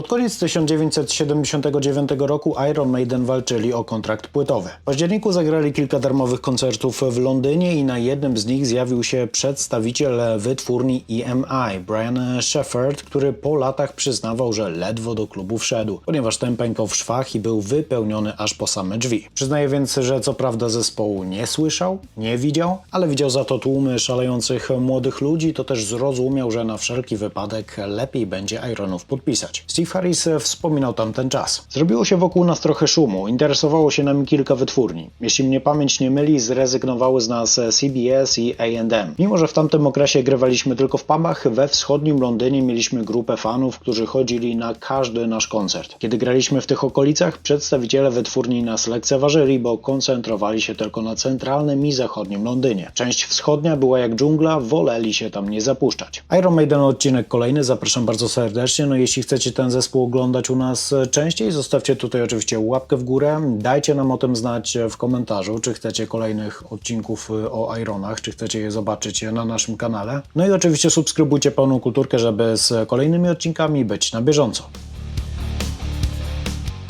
Pod koniec 1979 roku Iron Maiden walczyli o kontrakt płytowy. W październiku zagrali kilka darmowych koncertów w Londynie i na jednym z nich zjawił się przedstawiciel wytwórni EMI, Brian Shepard, który po latach przyznawał, że ledwo do klubu wszedł, ponieważ ten pękał w szwach i był wypełniony aż po same drzwi. Przyznaje więc, że co prawda zespołu nie słyszał, nie widział, ale widział za to tłumy szalejących młodych ludzi, to też zrozumiał, że na wszelki wypadek lepiej będzie Ironów podpisać. Steve Harris wspominał tamten czas. Zrobiło się wokół nas trochę szumu, interesowało się nami kilka wytwórni. Jeśli mnie pamięć nie myli, zrezygnowały z nas CBS i A&M. Mimo, że w tamtym okresie grywaliśmy tylko w pubach, we wschodnim Londynie mieliśmy grupę fanów, którzy chodzili na każdy nasz koncert. Kiedy graliśmy w tych okolicach, przedstawiciele wytwórni nas lekceważyli, bo koncentrowali się tylko na centralnym i zachodnim Londynie. Część wschodnia była jak dżungla, woleli się tam nie zapuszczać. Iron Maiden odcinek kolejny, zapraszam bardzo serdecznie. No jeśli chcecie ten zespół oglądać u nas częściej, zostawcie tutaj oczywiście łapkę w górę. Dajcie nam o tym znać w komentarzu, czy chcecie kolejnych odcinków o Ironach, czy chcecie je zobaczyć na naszym kanale. No i oczywiście subskrybujcie pełną kulturkę, żeby z kolejnymi odcinkami być na bieżąco.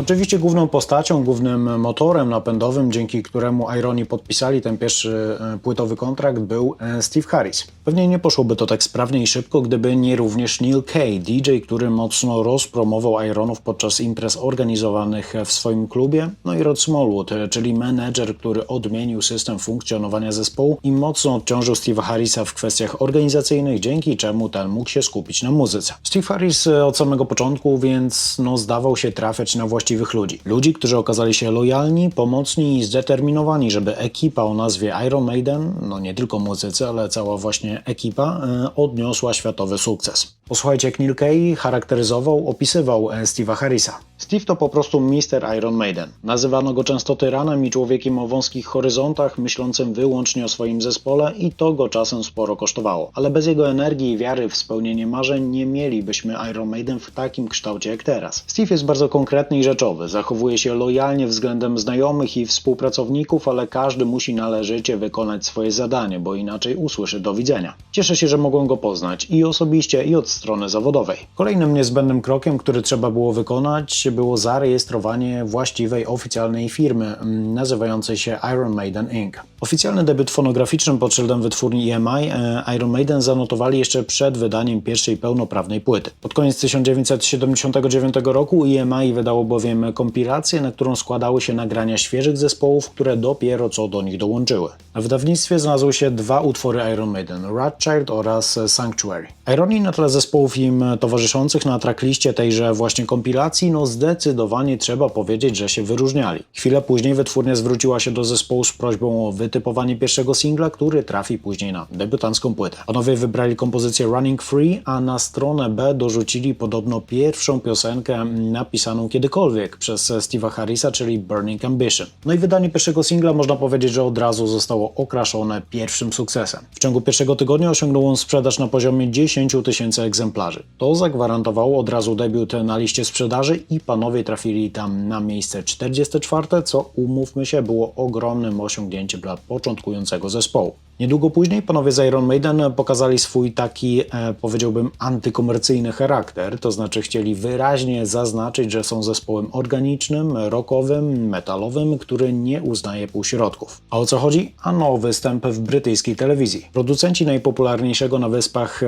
Oczywiście główną postacią, głównym motorem napędowym, dzięki któremu Ironi podpisali ten pierwszy e, płytowy kontrakt, był e, Steve Harris. Pewnie nie poszłoby to tak sprawnie i szybko, gdyby nie również Neil Kay, DJ, który mocno rozpromował Ironów podczas imprez organizowanych w swoim klubie, no i Rod Smallwood, e, czyli menedżer, który odmienił system funkcjonowania zespołu i mocno odciążył Steve'a Harrisa w kwestiach organizacyjnych, dzięki czemu ten mógł się skupić na muzyce. Steve Harris od samego początku więc no, zdawał się trafiać na właściwych ludzi. Ludzi, którzy okazali się lojalni, pomocni i zdeterminowani, żeby ekipa o nazwie Iron Maiden, no nie tylko muzycy, ale cała właśnie ekipa, e, odniosła światowy sukces. Posłuchajcie, jak Neil Kay charakteryzował, opisywał e, Steve'a Harrisa. Steve to po prostu Mister Iron Maiden. Nazywano go często tyranem i człowiekiem o wąskich horyzontach, myślącym wyłącznie o swoim zespole i to go czasem sporo kosztowało. Ale bez jego energii i wiary w spełnienie marzeń nie mielibyśmy Iron Maiden w takim kształcie jak teraz. Steve jest bardzo konkretny i rzeczowy, zachowuje się lojalnie względem znajomych i współpracowników, ale każdy musi należycie wykonać swoje zadanie, bo inaczej usłyszy do widzenia. Cieszę się, że mogłem go poznać i osobiście, i od strony zawodowej. Kolejnym niezbędnym krokiem, który trzeba było wykonać, było zarejestrowanie właściwej oficjalnej firmy mm, nazywającej się Iron Maiden Inc. Oficjalny debiut fonograficzny pod szyldem wytwórni EMI e, Iron Maiden zanotowali jeszcze przed wydaniem pierwszej pełnoprawnej płyty. Pod koniec 1979 roku EMI wydało bowiem kompilację, na którą składały się nagrania świeżych zespołów, które dopiero co do nich dołączyły. W wydawnictwie znalazły się dwa utwory Iron Maiden, Ratchild oraz Sanctuary. Ironii na tle zespołów im towarzyszących na trackliście tejże właśnie kompilacji, no zdecydowanie trzeba powiedzieć, że się wyróżniali. Chwilę później wytwórnia zwróciła się do zespołu z prośbą o wytypowanie pierwszego singla, który trafi później na debiutancką płytę. Panowie wybrali kompozycję Running Free, a na stronę B dorzucili podobno pierwszą piosenkę napisaną kiedykolwiek przez Steve'a Harrisa, czyli Burning Ambition. No i wydanie pierwszego singla można powiedzieć, że od razu zostało okraszone pierwszym sukcesem. W ciągu pierwszego tygodnia osiągnął on sprzedaż na poziomie 10 tysięcy egzemplarzy. To zagwarantowało od razu debiut na liście sprzedaży i panowie trafili tam na miejsce 44, co umówmy się było ogromnym osiągnięciem dla początkującego zespołu. Niedługo później panowie z Iron Maiden pokazali swój taki, e, powiedziałbym, antykomercyjny charakter, to znaczy chcieli wyraźnie zaznaczyć, że są zespołem organicznym, rockowym, metalowym, który nie uznaje półśrodków. A o co chodzi? Ano o występ w brytyjskiej telewizji. Producenci najpopularniejszego na wyspach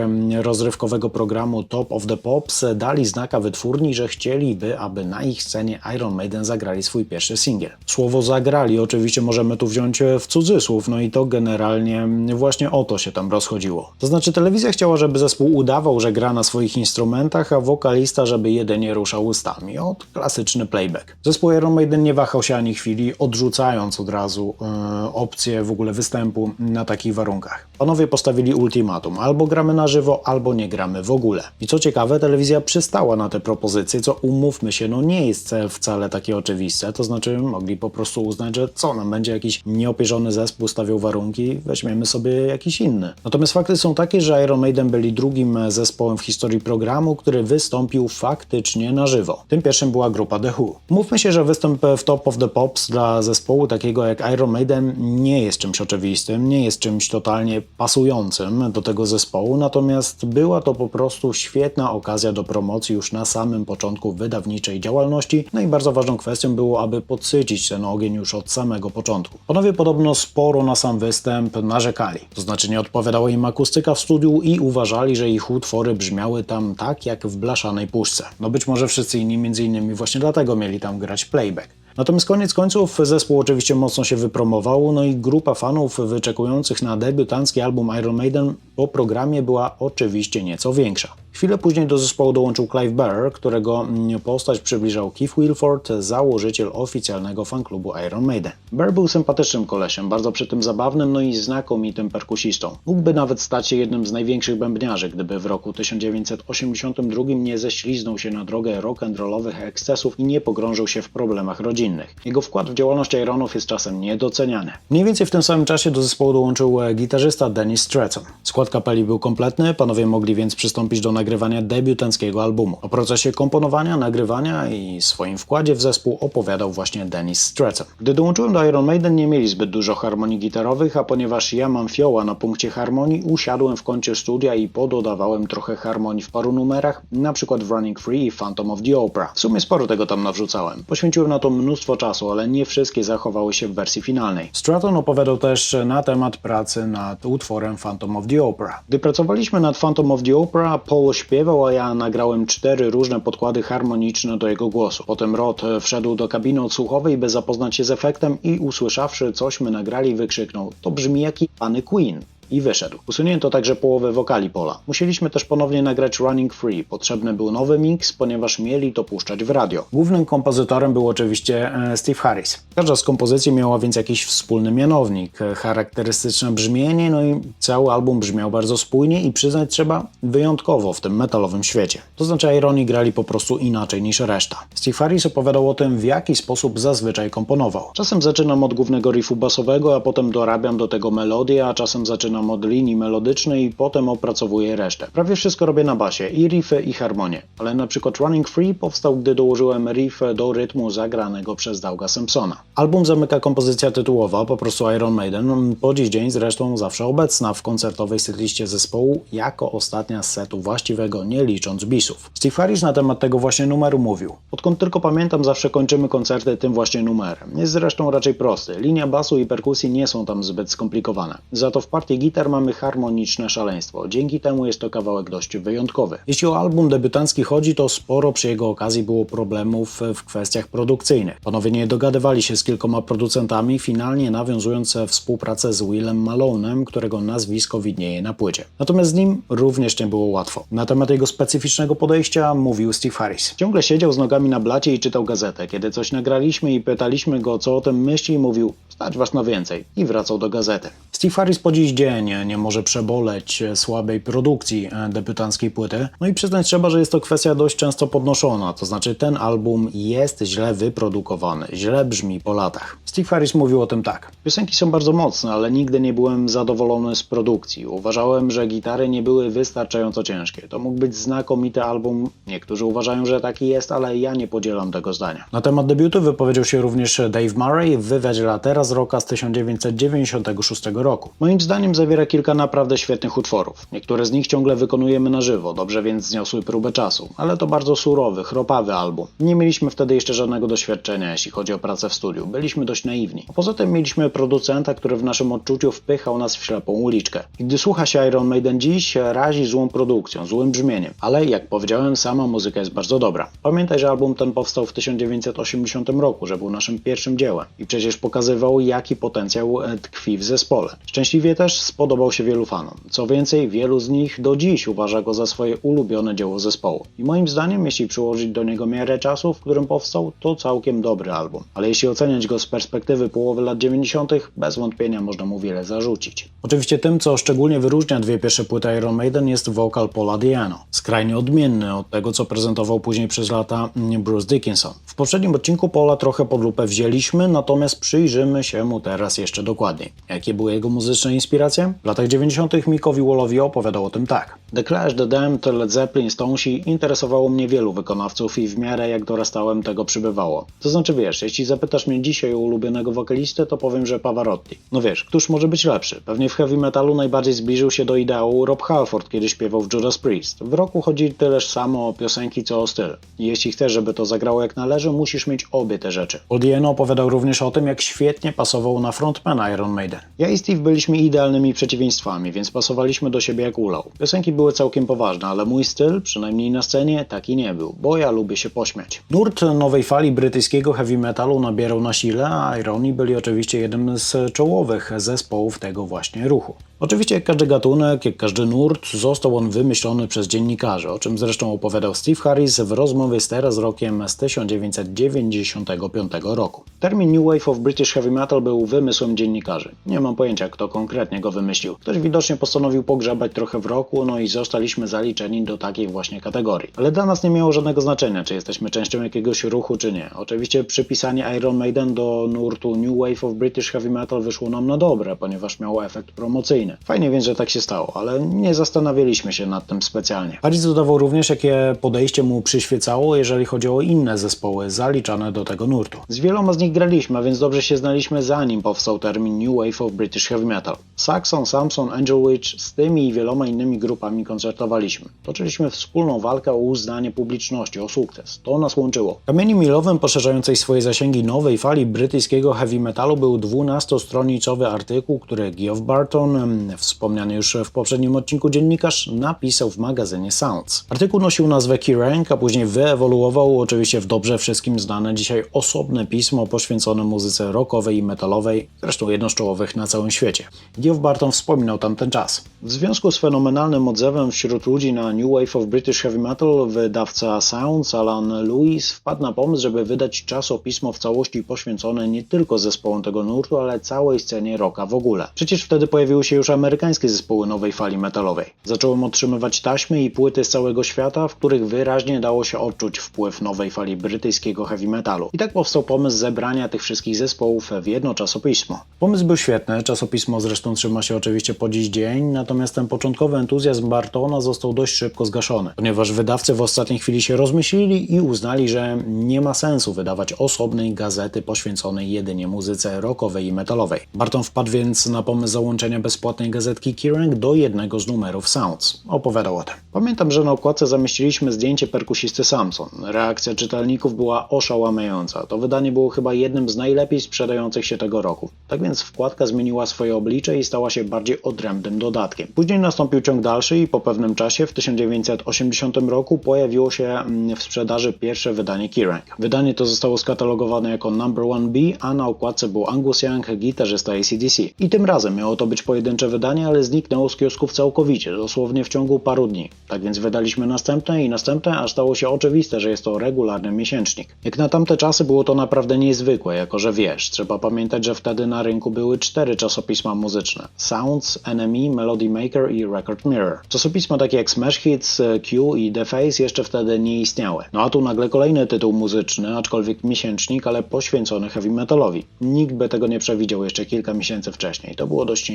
rozrywkowego programu Top of the Pops dali znaka wytwórni, że chcieliby, aby na ich scenie Iron Maiden zagrali swój pierwszy singiel. Słowo zagrali oczywiście możemy tu wziąć e, w cudzysłów, no i to generalnie właśnie o to się tam rozchodziło. To znaczy telewizja chciała, żeby zespół udawał, że gra na swoich instrumentach, a wokalista, żeby jedynie ruszał ustami. Od klasyczny playback. Zespół Iron Maiden nie wahał się ani chwili, odrzucając od razu e, opcję w ogóle występu na takich warunkach. Panowie postawili ultimatum, albo gramy na żywo, albo nie gramy w ogóle. I co ciekawe, telewizja przystała na te propozycje, co umówmy się, no nie jest wcale takie oczywiste, to znaczy mogli po prostu uznać, że co nam będzie jakiś nieopierzony zespół stawiał warunki, weźmiemy weźmiemy sobie jakiś inny. Natomiast fakty są takie, że Iron Maiden byli drugim zespołem w historii programu, który wystąpił faktycznie na żywo. Tym pierwszym była grupa The Who. Mówmy się, że występ w Top of the Pops dla zespołu takiego jak Iron Maiden nie jest czymś oczywistym, nie jest czymś totalnie pasującym do tego zespołu, natomiast była to po prostu świetna okazja do promocji już na samym początku wydawniczej działalności. No i bardzo ważną kwestią było, aby podsycić ten ogień już od samego początku. Panowie podobno sporo na sam występ narzekali, to znaczy nie odpowiadała im akustyka w studiu i uważali, że ich utwory brzmiały tam tak jak w blaszanej puszce. No być może wszyscy inni między innymi właśnie dlatego mieli tam grać playback. Natomiast koniec końców zespół oczywiście mocno się wypromował, no i grupa fanów wyczekujących na debiutancki album Iron Maiden po programie była oczywiście nieco większa. Chwilę później do zespołu dołączył Clive Burr, którego postać przybliżał Keith Wilford, założyciel oficjalnego fanklubu Iron Maiden. Burr był sympatycznym kolesiem, bardzo przy tym zabawnym, no i znakomitym perkusistą. Mógłby nawet stać się jednym z największych bębniarzy, gdyby w roku 1982 nie ześliznął się na drogę rock'n'rollowych ekscesów i nie pogrążył się w problemach rodzinnych. Jego wkład w działalność Ironów jest czasem niedoceniany. Mniej więcej w tym samym czasie do zespołu dołączył e, gitarzysta Dennis Stratton. Skład kapeli był kompletny, panowie mogli więc przystąpić do nagrywania debiutanckiego albumu. O procesie komponowania, nagrywania i swoim wkładzie w zespół opowiadał właśnie Dennis Stratton. Gdy dołączyłem do Iron Maiden nie mieli zbyt dużo harmonii gitarowych, a ponieważ ja mam fioła na punkcie harmonii, usiadłem w kącie studia i pododawałem trochę harmonii w paru numerach, na przykład w Running Free i Phantom of the Opera. W sumie sporo tego tam nawrzucałem. Poświęciłem na to mnóstwo czasu, ale nie wszystkie zachowały się w wersji finalnej. Stratton opowiadał też na temat pracy nad utworem Phantom of the Opera. Gdy pracowaliśmy nad Phantom of the Opera, Paul śpiewał, a ja nagrałem cztery różne podkłady harmoniczne do jego głosu. Potem Rod wszedł do kabiny odsłuchowej, by zapoznać się z efektem i usłyszawszy cośmy nagrali, wykrzyknął: To brzmi jak pany Queen i wyszedł. Usunięto także połowę wokali Pola. Musieliśmy też ponownie nagrać Running Free. Potrzebny był nowy mix, ponieważ mieli to puszczać w radio. Głównym kompozytorem był oczywiście e, Steve Harris. Każda z kompozycji miała więc jakiś wspólny mianownik, e, charakterystyczne brzmienie, no i cały album brzmiał bardzo spójnie i przyznać trzeba wyjątkowo w tym metalowym świecie. To znaczy Ironi grali po prostu inaczej niż reszta. Steve Harris opowiadał o tym, w jaki sposób zazwyczaj komponował. Czasem zaczynam od głównego riffu basowego, a potem dorabiam do tego melodię, a czasem zaczynam od linii melodycznej i potem opracowuję resztę. Prawie wszystko robię na basie, i riffy, i harmonie. Ale na przykład Running Free powstał, gdy dołożyłem riff do rytmu zagranego przez Dauga Simpsona. Album zamyka kompozycja tytułowa, po prostu Iron Maiden, po dziś dzień zresztą zawsze obecna w koncertowej setliście zespołu, jako ostatnia z setu właściwego, nie licząc bisów. Steve Harris na temat tego właśnie numeru mówił. Odkąd tylko pamiętam, zawsze kończymy koncerty tym właśnie numerem. Jest zresztą raczej prosty. Linia basu i perkusji nie są tam zbyt skomplikowane. Za to w partii gitar mamy harmoniczne szaleństwo. Dzięki temu jest to kawałek dość wyjątkowy. Jeśli o album debiutancki chodzi, to sporo przy jego okazji było problemów w kwestiach produkcyjnych. Panowie nie dogadywali się z kilkoma producentami, finalnie nawiązując współpracę z Willem Malonem, którego nazwisko widnieje na płycie. Natomiast z nim również nie było łatwo. Na temat jego specyficznego podejścia mówił Steve Harris. Ciągle siedział z nogami na blacie i czytał gazetę. Kiedy coś nagraliśmy i pytaliśmy go, co o tym myśli, mówił, stać was na więcej i wracał do gazety. Steve Harris po dziś dzień nie może przeboleć słabej produkcji debiutanckiej płyty. No i przyznać trzeba, że jest to kwestia dość często podnoszona, to znaczy ten album jest źle wyprodukowany, źle brzmi po latach. Steve Harris mówił o tym tak. Piosenki są bardzo mocne, ale nigdy nie byłem zadowolony z produkcji. Uważałem, że gitary nie były wystarczająco ciężkie. To mógł być znakomity album. Niektórzy uważają, że taki jest, ale ja nie podzielam tego zdania. Na temat debiutu wypowiedział się również Dave Murray w wywiadzie Latera z roka z 1996 roku. Moim zdaniem zawiera kilka naprawdę świetnych utworów. Niektóre z nich ciągle wykonujemy na żywo, dobrze więc zniosły próbę czasu, ale to bardzo surowy, chropawy album. Nie mieliśmy wtedy jeszcze żadnego doświadczenia, jeśli chodzi o pracę w studiu. Byliśmy dość naiwni. A poza tym mieliśmy producenta, który w naszym odczuciu wpychał nas w ślepą uliczkę. I gdy słucha się Iron Maiden dziś, razi złą produkcją, złym brzmieniem. Ale jak powiedziałem, sama muzyka jest bardzo dobra. Pamiętaj, że album ten powstał w 1980 roku, że był naszym pierwszym dziełem. I przecież pokazywał, jaki potencjał e, tkwi w zespole. Szczęśliwie też spodobał się wielu fanom. Co więcej, wielu z nich do dziś uważa go za swoje ulubione dzieło zespołu. I moim zdaniem, jeśli przyłożyć do niego miarę czasu, w którym powstał, to całkiem dobry album. Ale jeśli oceniać go z perspektywy połowy lat 90., bez wątpienia można mu wiele zarzucić. Oczywiście tym, co szczególnie wyróżnia dwie pierwsze płyty Iron Maiden jest wokal Paula Diano. Skrajnie odmienny od tego, co prezentował później przez lata Bruce Dickinson. W poprzednim odcinku Paula trochę pod lupę wzięliśmy, natomiast przyjrzymy się mu teraz jeszcze dokładniej. Jakie były jego muzyczne inspiracje? W latach 90. Mikowi Wallowi opowiadał o tym tak. The Clash, The Damned, Led Zeppelin, Stonesi interesowało mnie wielu wykonawców i w miarę jak dorastałem tego przybywało. To znaczy wiesz, jeśli zapytasz mnie dzisiaj o ulubionego wokalistę, to powiem, że Pavarotti. No wiesz, któż może być lepszy? Pewnie w heavy metalu najbardziej zbliżył się do ideału Rob Halford, kiedy śpiewał w Judas Priest. W roku chodzi tyleż samo o piosenki, co o styl. Jeśli chcesz, żeby to zagrało jak należy, musisz mieć obie te rzeczy. Odieno opowiadał również o tym, jak świetnie pasował na frontmana Iron Maiden. Ja i Steve byliśmy idealnymi przeciwieństwami, więc pasowaliśmy do siebie jak ulał. Piosenki były całkiem poważne, ale mój styl, przynajmniej na scenie, taki nie był, bo ja lubię się pośmiać. Nurt nowej fali brytyjskiego heavy metalu nabierał na sile, a Ironi byli oczywiście jednym z czołowych zespołów tego właśnie ruchu. Oczywiście jak każdy gatunek, jak każdy nurt, został on wymyślony przez dziennikarzy, o czym zresztą opowiadał Steve Harris w rozmowie z teraz rokiem z 1995 roku. Termin New Wave of British Heavy Metal był wymysłem dziennikarzy. Nie mam pojęcia, kto konkretnie go wymyślił. Ktoś widocznie postanowił pogrzebać trochę w roku, no i zostaliśmy zaliczeni do takiej właśnie kategorii. Ale dla nas nie miało żadnego znaczenia, czy jesteśmy częścią jakiegoś ruchu, czy nie. Oczywiście przypisanie Iron Maiden do nurtu New Wave of British Heavy Metal wyszło nam na dobre, ponieważ miało efekt promocyjny. Fajnie więc, że tak się stało, ale nie zastanawialiśmy się nad tym specjalnie. Harris dodawał również, jakie podejście mu przyświecało, jeżeli chodzi o inne zespoły zaliczane do tego nurtu. Z wieloma z nich graliśmy, a więc dobrze się znaliśmy zanim powstał termin New Wave of British Heavy Metal. Saxon, Samson, Angel Witch, z tymi i wieloma innymi grupami koncertowaliśmy. Toczyliśmy wspólną walkę o uznanie publiczności, o sukces. To nas łączyło. Kamieniem milowym poszerzającej swoje zasięgi nowej fali brytyjskiego heavy metalu był 12-stronicowy artykuł, który Geoff Barton, wspomniany już w poprzednim odcinku dziennikarz, napisał w magazynie Sounds. Artykuł nosił nazwę Key Rank, a później wyewoluował oczywiście w dobrze wszystkim znane dzisiaj osobne pismo poświęcone muzyce rockowej i metalowej, zresztą jedno z czołowych na całym świecie. Geoff Barton wspominał tamten czas. W związku z fenomenalnym odzewem wśród ludzi na New Wave of British Heavy Metal, wydawca Sounds Alan Lewis wpadł na pomysł, żeby wydać czasopismo w całości poświęcone nie tylko zespołom tego nurtu, ale całej scenie rocka w ogóle. Przecież wtedy pojawiły się już amerykańskie zespoły nowej fali metalowej. Zacząłem otrzymywać taśmy i płyty z całego świata, w których wyraźnie dało się odczuć wpływ nowej fali brytyjskiego heavy metalu. I tak powstał pomysł zebrania tych wszystkich zespołów w jedno czasopismo. Pomysł był świetny, czasopismo zresztą trzyma się oczywiście po dziś dzień, natomiast ten początkowy entuzjazm Bartona został dość szybko zgaszony, ponieważ wydawcy w ostatniej chwili się rozmyślili i uznali, że nie ma sensu wydawać osobnej gazety poświęconej jedynie muzyce rockowej i metalowej. Barton wpadł więc na pomysł załączenia bezpłatnej gazetki Kerrang do jednego z numerów Sounds. Opowiadał o tym. Pamiętam, że na okładce zamieściliśmy zdjęcie perkusisty Samson. Reakcja czytelników była oszałamiająca. To wydanie było chyba jednym z najlepiej sprzedających się tego roku. Tak więc wkładka zmieniła swoje oblicze i stała się bardziej odrębnym dodatkiem. Później nastąpił ciąg dalszy i po pewnym czasie, w 1980 roku, pojawiło się mm, w sprzedaży pierwsze wydanie Kerrang. Wydanie to zostało skatalogowane jako Number One B, a na okładce był Angus Young, gitarzysta ACDC. I tym razem miało to być pojedyncze wydanie, ale zniknęło z kiosków całkowicie, dosłownie w ciągu paru dni. Tak więc wydaliśmy następne i następne, aż stało się oczywiste, że jest to regularny miesięcznik. Jak na tamte czasy było to naprawdę niezwykłe, jako że wiesz, trzeba pamiętać, że wtedy na rynku były cztery czasopisma muzyczne. Sounds, NME, Melody Maker i Record Mirror. Czasopisma takie jak Smash Hits, Q i The Face jeszcze wtedy nie istniały. No a tu nagle kolejny tytuł muzyczny, aczkolwiek miesięcznik, ale poświęcony heavy metalowi. Nikt by tego nie przewidział jeszcze kilka miesięcy wcześniej. To było dość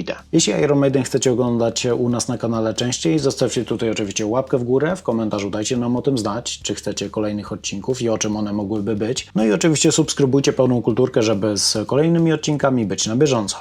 niesamowite. Jeśli Iron Maiden chcecie oglądać u nas na kanale częściej, zostawcie tutaj oczywiście łapkę w górę, w komentarzu dajcie nam o tym znać, czy chcecie kolejnych odcinków i o czym one mogłyby być. No i oczywiście subskrybujcie pełną kulturkę, żeby z kolejnymi odcinkami być na bieżąco.